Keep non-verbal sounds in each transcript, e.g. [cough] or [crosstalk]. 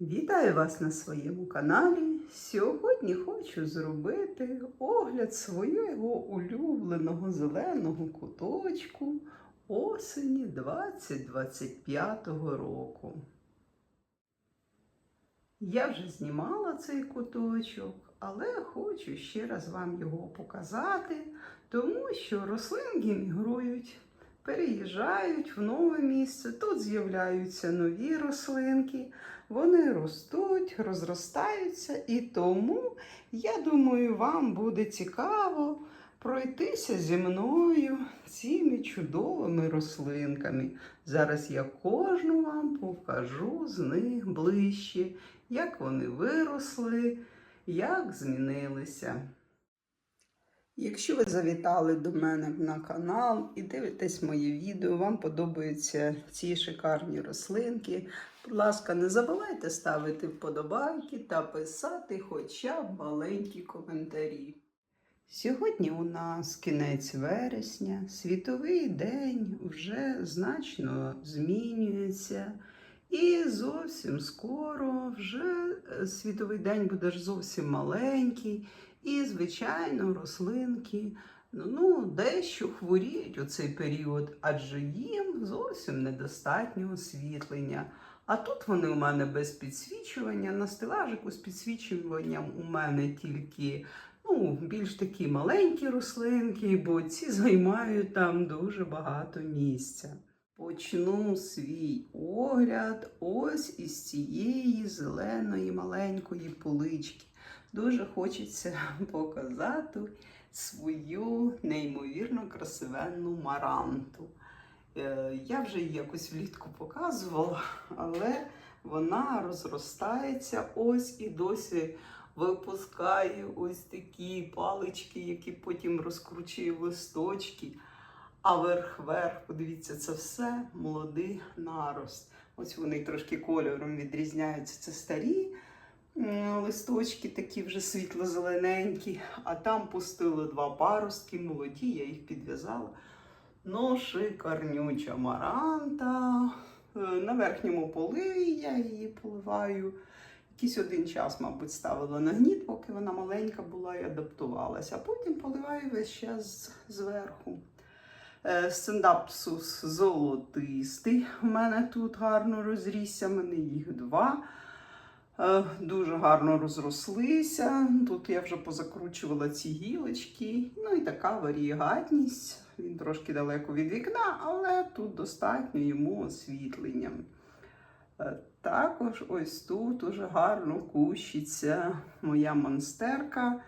Вітаю вас на своєму каналі. Сьогодні хочу зробити огляд свого улюбленого зеленого куточку осені 2025 року. Я вже знімала цей куточок, але хочу ще раз вам його показати, тому що рослинки мігрують, переїжджають в нове місце, тут з'являються нові рослинки. Вони ростуть, розростаються, і тому, я думаю, вам буде цікаво пройтися зі мною цими чудовими рослинками. Зараз я кожну вам покажу з них ближче, як вони виросли, як змінилися. Якщо ви завітали до мене на канал і дивитесь моє відео, вам подобаються ці шикарні рослинки, будь ласка, не забувайте ставити вподобайки та писати хоча б маленькі коментарі. Сьогодні у нас кінець вересня, світовий день вже значно змінюється. І зовсім скоро вже е, світовий день буде ж зовсім маленький. І, звичайно, рослинки ну, дещо хворіють у цей період, адже їм зовсім недостатньо освітлення. А тут вони у мене без підсвічування. На стелажику з підсвічуванням у мене тільки ну, більш такі маленькі рослинки, бо ці займають там дуже багато місця. Почну свій огляд ось із цієї зеленої маленької полички. Дуже хочеться [laughs] показати свою неймовірно красивенну маранту. Е, Я вже її якось влітку показувала, але вона розростається ось і досі випускає ось такі палички, які потім розкручує листочки. А верх-верх, подивіться, це все молодий нарост. Ось вони трошки кольором відрізняються. Це старі листочки, такі вже світло-зелененькі, а там пустили два паростки, молоді, я їх підв'язала. Ну, шикарнюча маранта. Е, На верхньому поливі я її поливаю. Якийсь один час, мабуть, ставила на гніт, поки вона маленька була і адаптувалася. А потім поливаю весь час зверху. Е, золотистий. У мене тут гарно розрісся, мене їх два. Е, Дуже гарно розрослися. Тут я вже позакручувала ці гілочки. Ну і така варієгатність. Він трошки далеко від вікна, але тут достатньо йому освітлення. Е, Також ось тут дуже гарно кущиться моя монстерка.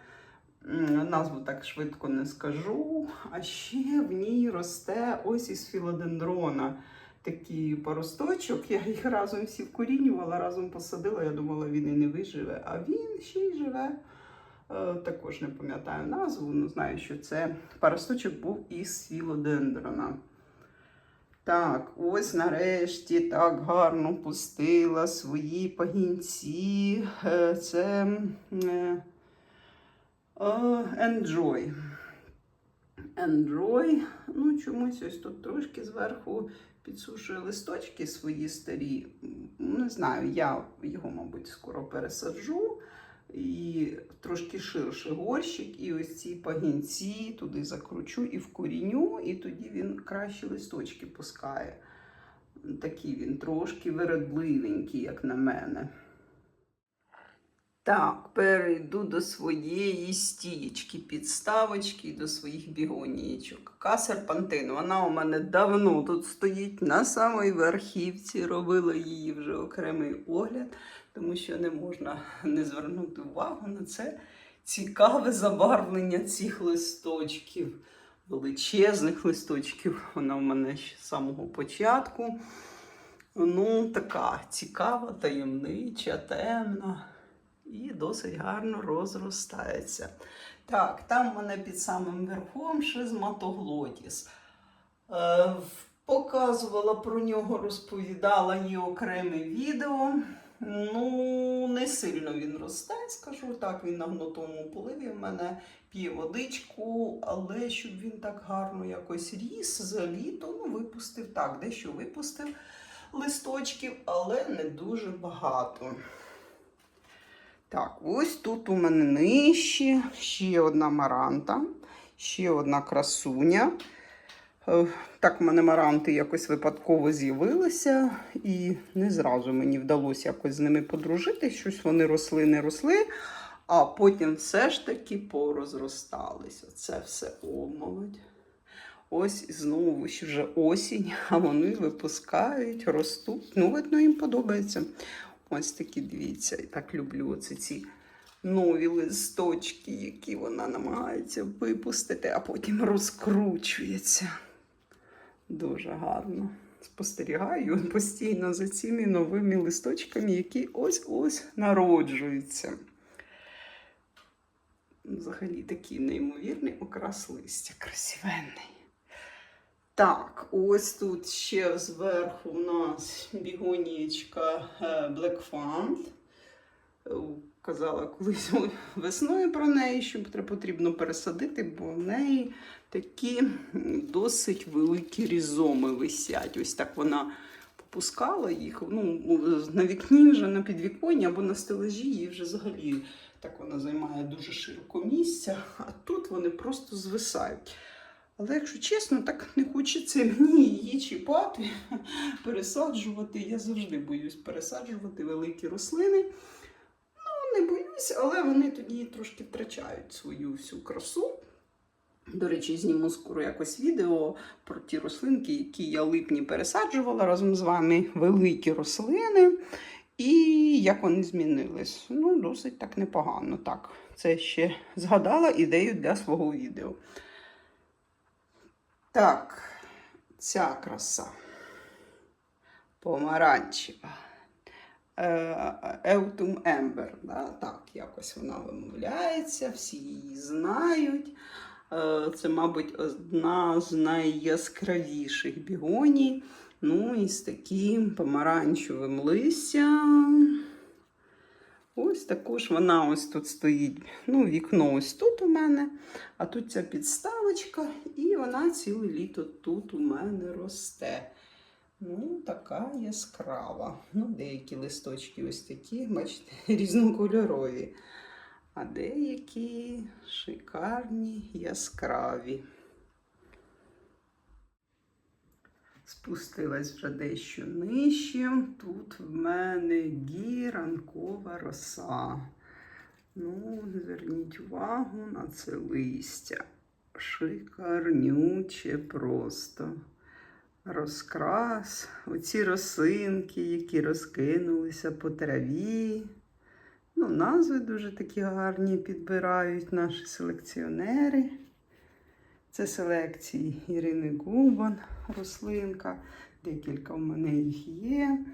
Назву так швидко не скажу. А ще в ній росте ось із філодендрона такий поросточок. Я їх разом всі вкорінювала, разом посадила. Я думала, він і не виживе, а він ще й живе. Е, Також не пам'ятаю назву, але знаю, що це паросточок був із філодендрона. Так, ось нарешті так гарно пустила свої пагінці. Е, Це е, е, Enjoy. Enjoy. Ну, чомусь ось тут трошки зверху підсушує листочки свої старі. Не знаю, я його, мабуть, скоро пересаджу. І трошки ширший горщик, і ось ці пагінці туди закручу і вкоріню, і тоді він кращі листочки пускає. Такий він трошки вередливенький, як на мене. Так, перейду до своєї стієчки, підставочки до своїх бігонієчок. Касер пантин, вона у мене давно тут стоїть на самій верхівці. Робила її вже окремий огляд, тому що не можна [laughs] не звернути увагу на це цікаве забарвлення цих листочків, величезних листочків. Вона в мене ще з самого початку. Ну, така цікава, таємнича, темна і досить гарно розростається. Так, там в мене під самим верхом шизматоглотіс. Е, показувала про нього, розповідала є окреме відео. Ну, не сильно він росте, скажу так, він на гнутому поливі в мене п'є водичку, але щоб він так гарно якось ріс за літо, ну, випустив так, дещо випустив. листочків, але не дуже багато. Так, ось тут у мене нижче ще одна маранта, ще одна красуня. Е, Так, в мене маранти якось випадково з'явилися, і не зразу мені вдалося якось з ними подружити. Щось вони росли, не росли, а потім все ж таки порозросталися. Це все омолодь. Ось знову ж вже осінь, [laughs] а вони випускають, ростуть. Ну, видно, їм подобається. Ось такі, дивіться, і так люблю оці ці нові листочки, які вона намагається випустити, а потім розкручується. Дуже гарно. Спостерігаю постійно за цими новими листочками, які ось-ось народжуються. Взагалі такий неймовірний окрас листя, красивенний. Так, ось тут ще зверху у нас бігонієчка е, Black Fund. Казала колись [laughs] весною про неї, що потрібно пересадити, бо в неї такі досить великі різоми висять. Ось так вона попускала їх. Ну, на вікні вже на підвіконні або на стележі, її вже взагалі так вона займає дуже широко місця, а тут вони просто звисають. Але якщо чесно, так не хочеться мені її чіпати, [laughs] пересаджувати. Я завжди боюсь пересаджувати великі рослини. Не боюсь, але вони тоді трошки втрачають свою всю красу. До речі, зніму скоро якось відео про ті рослинки, які я липні пересаджувала разом з вами. Великі рослини. І як вони змінились. Ну, досить так непогано. Так, це ще згадала ідею для свого відео. Так, ця краса помаранчева. Еутум Ембер. Да? Так, якось вона вимовляється, всі її знають. Е, Це, мабуть, одна з найяскравіших бігоній. Ну, і з таким помаранчевим листям. Ось також вона ось тут стоїть. Ну, вікно ось тут у мене, а тут ця підставочка, і вона ціле літо тут у мене росте. Ну, така яскрава. Ну, деякі листочки ось такі, бачите, [laughs] різнокольорові. А деякі шикарні, яскраві. Спустилась вже дещо нижче. Тут в мене гіранкова роса. Ну, зверніть увагу на це листя. Шикарнюче просто. Розкрас, оці росинки, які розкинулися по траві. Ну, назви дуже такі гарні підбирають наші селекціонери. Це селекції Ірини Губан, рослинка. Декілька в мене їх є.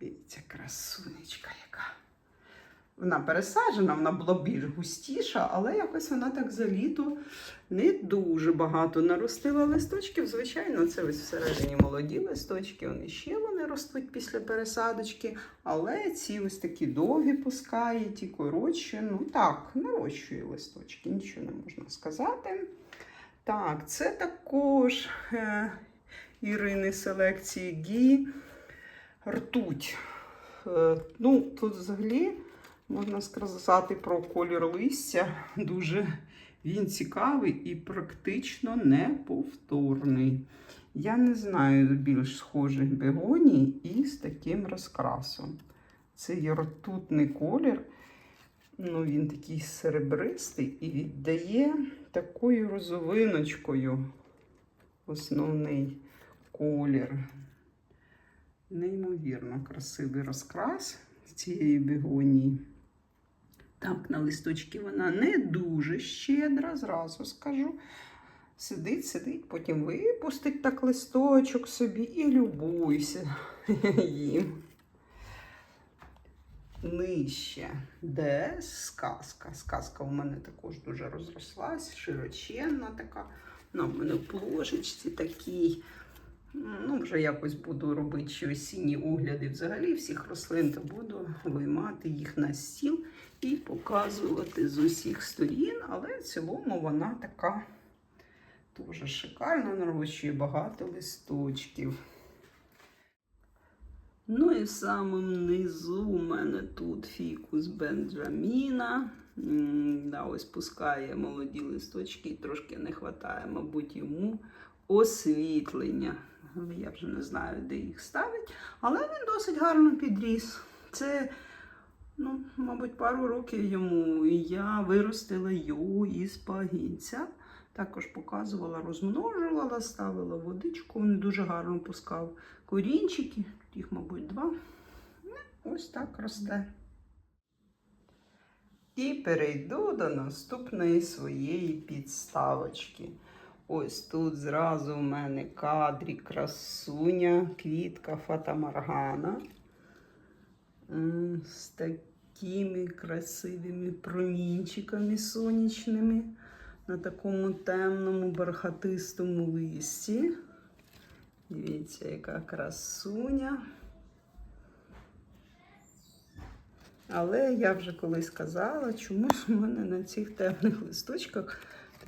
Дивіться, красунечка яка. Вона пересаджена, вона була більш густіша, але якось вона так за літо не дуже багато наростила листочків. Звичайно, це ось всередині молоді листочки, вони ще вони ростуть після пересадочки. Але ці ось такі довгі пускає, ті коротші. Ну так, нарощує листочки, нічого не можна сказати. Так, це також е, Ірини селекції Гі. Ртуть. Е, ну, тут взагалі можна сказати про колір листя. Дуже він цікавий і практично неповторний. Я не знаю більш схожих бегоній із таким розкрасом. Це є ртутний колір. Ну, він такий серебристий і віддає такою розовиночкою основний колір. Неймовірно красивий розкрас цієї бігонії. Так, на листочки вона не дуже щедра, зразу скажу. Сидить, сидить, потім випустить так листочок собі і любуйся [laughs] їм. Нижче. Де сказка? Сказка у мене також дуже розрослась, широченна така. Ну, в мене в плошечці такій. Ну, вже якось буду робити ще осінні огляди взагалі всіх рослин, то буду виймати їх на стіл і показувати з усіх сторін. Але в цілому вона така Дуже шикарно нарощує багато листочків. Ну і в самому низу у мене тут фікус Бенджаміна. Да, ось пускає молоді листочки, трошки не вистачає, мабуть, йому освітлення. Я вже не знаю, де їх ставить, але він досить гарно підріс. Це, ну, мабуть, пару років йому. І я виростила його із пагінця. Також показувала, розмножувала, ставила водичку, він дуже гарно пускав корінчики, їх, мабуть, два. Ну, Ось так росте. І перейду до наступної своєї підставочки. Ось тут зразу у мене кадрі красуня, квітка Фатамаргана. З такими красивими промінчиками сонячними на такому темному бархатистому листі. Дивіться, яка красуня. Але я вже колись казала, чомусь у мене на цих темних листочках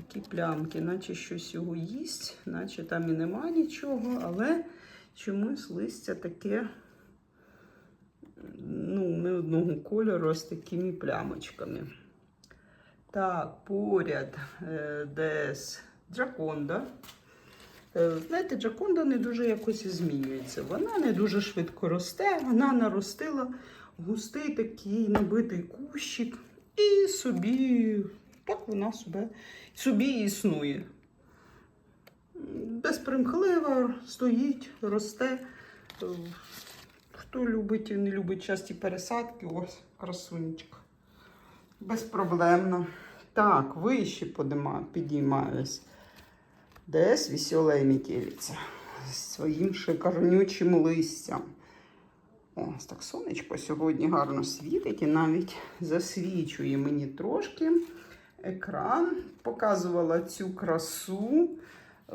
такі плямки, наче щось його їсть, наче там і нема нічого, але чомусь листя таке ну, не одного кольору, з такими плямочками. Так, поряд е, десь Джаконда. Е, Знаєте, Джаконда не дуже якось змінюється. Вона не дуже швидко росте, вона наростила густий такий набитий кущик, і собі, так вона себе, собі існує. Безпримхлива, стоїть, росте. Хто любить і не любить часті пересадки, ось красунечка. Безпроблемно. Так, вище підіймаюсь. Десь веселая метелиця з своїм шикарнючим листям. Ось так сонечко сьогодні гарно світить і навіть засвічує мені трошки екран. Показувала цю красу. Е,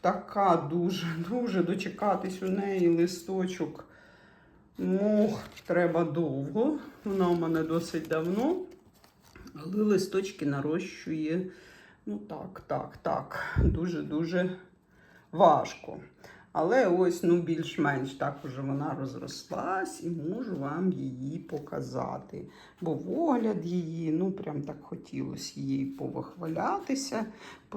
Така дуже-дуже дочекатись у неї листочок. Мох треба довго. Вона у мене досить давно. Але листочки нарощує, ну так, так, так, дуже-дуже важко. Але ось, ну, більш-менш так уже вона розрослась і можу вам її показати. Бо огляд її, ну, прям так хотілося їй повихвалятися,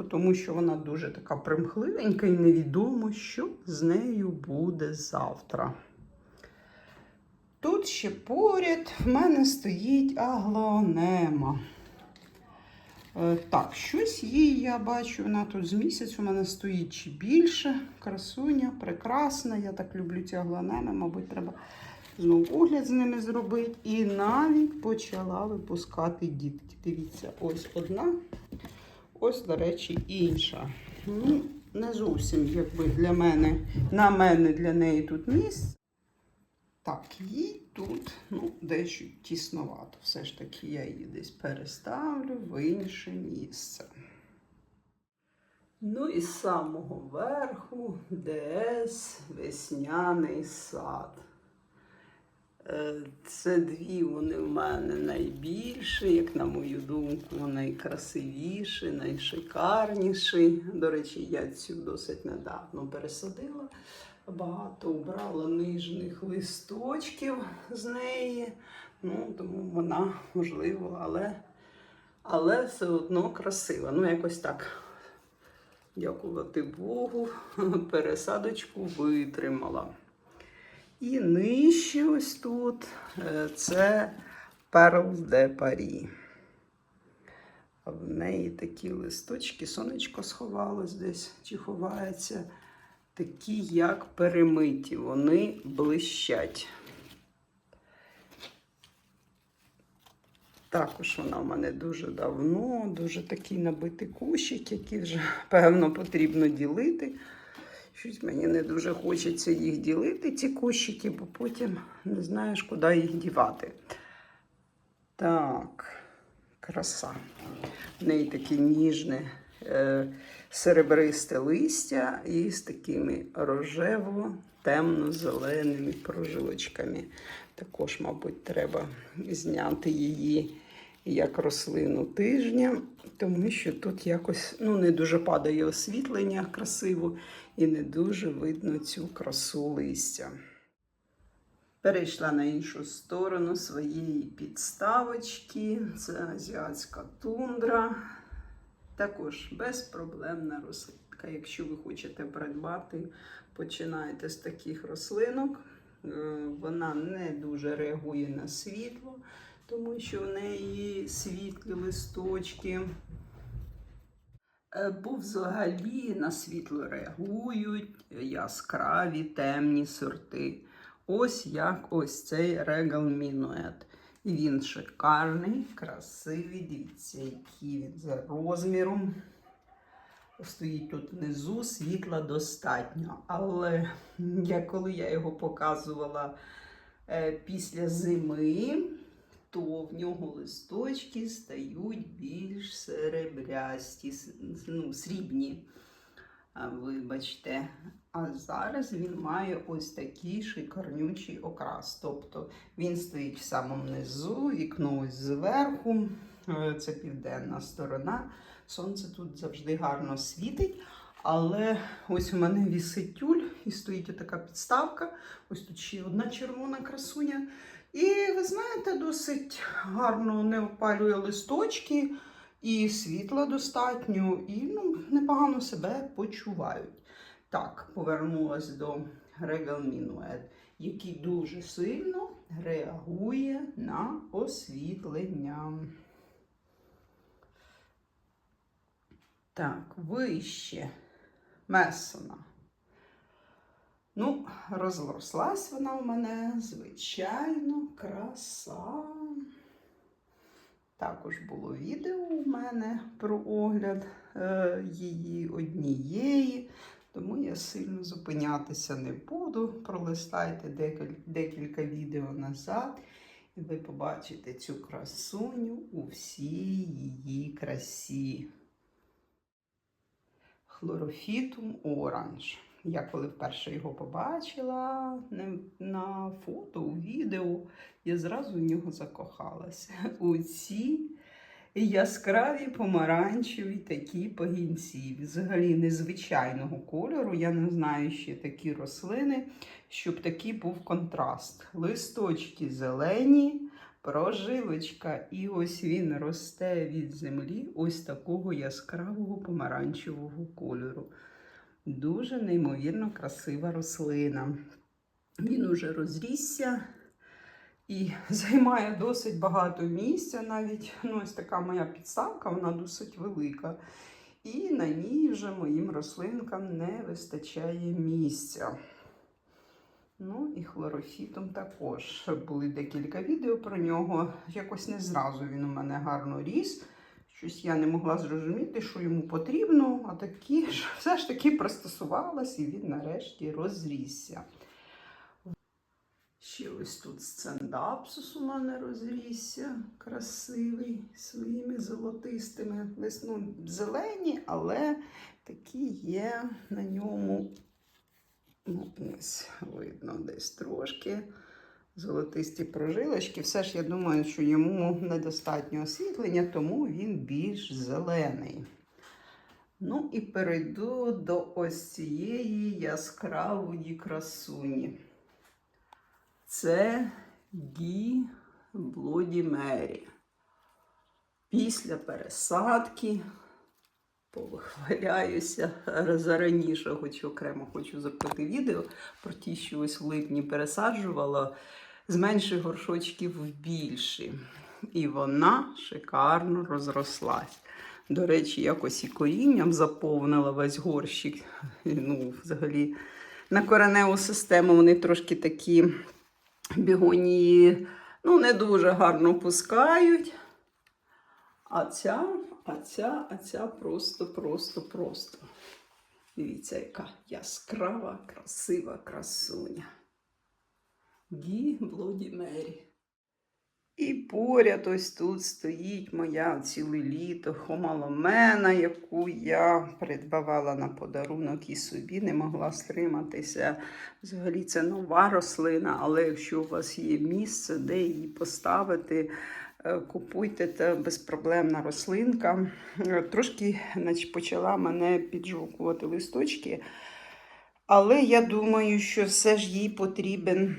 тому що вона дуже така примхливенька і невідомо, що з нею буде завтра. Тут ще поряд в мене стоїть аглонема. Е, Так, щось їй я бачу, вона тут з місяць у мене стоїть чи більше. Красуня, прекрасна. Я так люблю ці аглонеми, мабуть, треба знову огляд з ними зробити. І навіть почала випускати дітки. Дивіться, ось одна, ось, до речі, інша. Ну, не зовсім, якби для мене, на мене для неї тут місце. Так, їй тут ну, дещо тісновато. Все ж таки я її десь переставлю в інше місце. Ну і з самого верху десь весняний сад. Е, Це дві вони в мене найбільші, як на мою думку, найкрасивіші, найшикарніші. До речі, я цю досить недавно пересадила. Багато убрала нижніх листочків з неї. Ну, тому вона можливо, але, але все одно красива. Ну, якось так. Дякувати Богу, пересадочку витримала. І нижче ось тут е, це Перл де Парі. В неї такі листочки, сонечко сховалось десь чи ховається. Такі, як перемиті, вони блищать. Також вона в мене дуже давно, дуже такий набитий кущик, який вже, певно, потрібно ділити. Щось мені не дуже хочеться їх ділити, ці кущики, бо потім не знаєш, куди їх дівати. Так, краса. В неї таке ніжне серебристе листя і з такими рожево-темно-зеленими прожилочками. Також, мабуть, треба зняти її як рослину тижня, тому що тут якось ну, не дуже падає освітлення красиво і не дуже видно цю красу листя. Перейшла на іншу сторону своєї підставочки. Це азіатська тундра. Також безпроблемна рослинка. Якщо ви хочете придбати, починайте з таких рослинок. Е, Вона не дуже реагує на світло, тому що в неї світлі листочки. Е, Бо взагалі на світло реагують яскраві темні сорти. Ось як ось цей Regal Minuet. Він шикарний, красивий. Дивіться, який він за розміром. Стоїть тут внизу, світла достатньо. Але я, коли я його показувала е, після зими, то в нього листочки стають більш серебрясті, ну, срібні. Вибачте. А зараз він має ось такий шикарнючий окрас. Тобто він стоїть в самому низу, вікно ось зверху. Е, Це південна сторона. Сонце тут завжди гарно світить. Але ось у мене вісить тюль і стоїть така підставка. Ось тут ще одна червона красуня. І ви знаєте, досить гарно не опалює листочки, і світла достатньо, і ну, непогано себе почувають. Так, повернулася до Regal Minuet, який дуже сильно реагує на освітлення. Так, вище Месона. Ну, розрослась вона у мене, звичайно, краса. Також було відео у мене про огляд е, її однієї, тому я сильно зупинятися не буду. Пролистайте декіль, декілька відео назад, і ви побачите цю красуню у всій її красі. Хлорофітум оранж. Я коли вперше його побачила на фото, у відео, я зразу в нього закохалася. У ці яскраві помаранчеві такі пагінці. Взагалі незвичайного кольору. Я не знаю ще такі рослини, щоб такий був контраст. Листочки зелені, прожилочка, і ось він росте від землі ось такого яскравого помаранчевого кольору. Дуже неймовірно красива рослина. Він уже розрісся і [laughs] займає досить багато місця. Навіть ну, ось така моя підставка, вона досить велика. І на ній вже моїм рослинкам не вистачає місця. Ну і хлорофітом також. Були декілька відео про нього. Якось не зразу він у мене гарно ріс. Щось я не могла зрозуміти, що йому потрібно, а такі ж [laughs] все ж таки пристосувалась і він нарешті розрісся. Ось тут сцендапсус у мене розрісся, красивий, своїми золотистими ну, зелені, але такі є на ньому. Ну, ось видно десь трошки золотисті прожилочки. Все ж я думаю, що йому недостатньо освітлення, тому він більш зелений. Ну і перейду до ось цієї яскравої красуні. Це Гі Блоді Мері. Після пересадки повихваляюся зараніше, хоч окремо хочу зробити відео про ті, що ось в липні пересаджувала з менших горшочків в більші. І вона шикарно розрослась. До речі, якось і корінням заповнила весь горщик. [laughs] Ну, взагалі, на кореневу систему вони трошки такі бігонії ну, не дуже гарно пускають. А ця, а ця, а ця просто, просто, просто. Дивіться, яка яскрава, красива красуня. Гі Блоді Мері. І поряд ось тут стоїть моя ціле літо хомаломена, яку я придбавала на подарунок і собі, не могла стриматися. Взагалі це нова рослина, але якщо у вас є місце, де її поставити, Е, Купуйте це безпроблемна рослинка. Е, Трошки значить, почала мене піджовкувати листочки, але я думаю, що все ж їй потрібен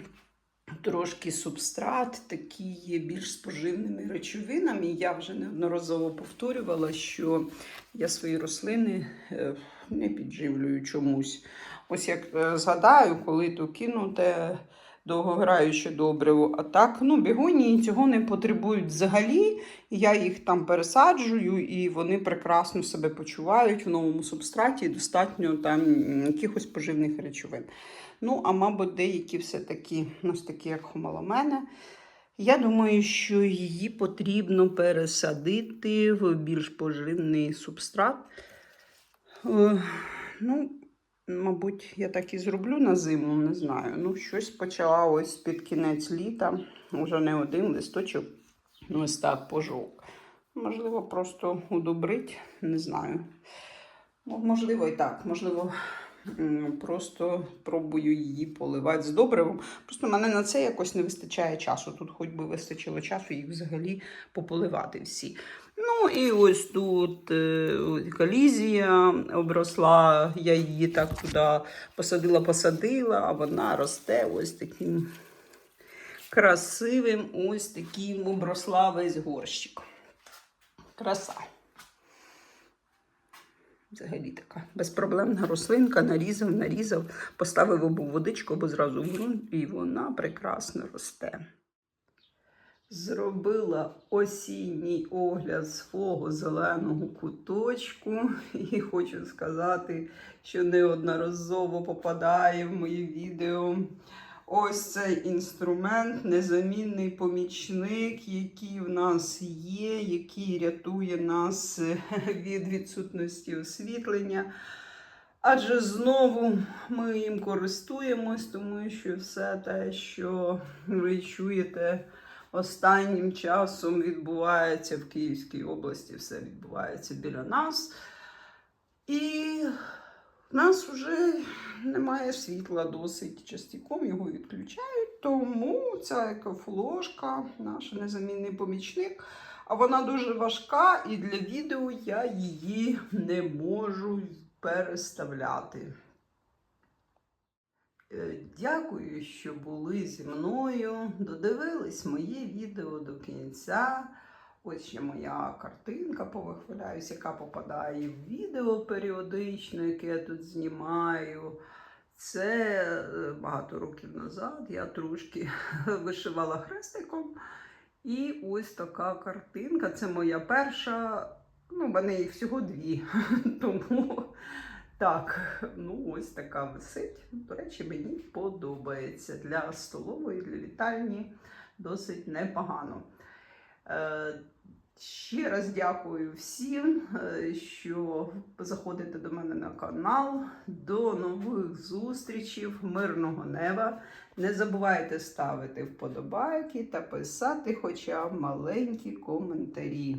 трошки субстрат, такий є більш споживними речовинами. Я вже неодноразово повторювала, що я свої рослини е, не підживлюю чомусь. Ось як е, згадаю, коли то кинуте довгограюче добриво. А так, ну, бігонії цього не потребують взагалі. Я їх там пересаджую, і вони прекрасно себе почувають в новому субстраті, достатньо там якихось поживних речовин. Ну, а мабуть, деякі все-таки, ось такі, як хомоломена. Я думаю, що її потрібно пересадити в більш поживний субстрат. Е, Ну, мабуть, я так і зроблю на зиму, не знаю. Ну, щось почала ось під кінець літа, уже не один листочок ось так пожовк. Можливо, просто удобрить, не знаю. Ну, можливо, і так. Можливо, просто пробую її поливати з добривом. Просто мене на це якось не вистачає часу. Тут хоч би вистачило часу їх взагалі пополивати всі. Ну і ось тут е, колізія обросла, я її так туди посадила-посадила, а вона росте ось таким красивим, ось таким обросла весь горщик. Краса. Взагалі така безпроблемна рослинка, нарізав, нарізав, поставив або водичку, або зразу в ґрунт, і вона прекрасно росте. Зробила осінній огляд свого зеленого куточку, [laughs] і хочу сказати, що неодноразово попадає в мої відео. Ось цей інструмент, незамінний помічник, який в нас є, який рятує нас [laughs] від відсутності освітлення. Адже знову ми їм користуємось, тому що все те, що ви чуєте останнім часом, відбувається в Київській області, все відбувається біля нас. І в нас вже немає світла досить частіком, його відключають. Тому ця екофложка, наш незамінний помічник, а вона дуже важка, і для відео я її не можу переставляти. Е, Дякую, що були зі мною. Додивились моє відео до кінця. Ось ще моя картинка, повихваляюсь, яка попадає в відео періодично, яке я тут знімаю. Це е, багато років назад я трошки [laughs] вишивала хрестиком. І ось така картинка. Це моя перша. Ну, в мене їх всього дві. [laughs] Тому так, ну ось така висить. До речі, мені подобається. Для столової, для вітальні досить непогано. Е, Ще раз дякую всім, е, що заходите до мене на канал. До нових зустрічей, мирного неба. Не забувайте ставити вподобайки та писати хоча б маленькі коментарі.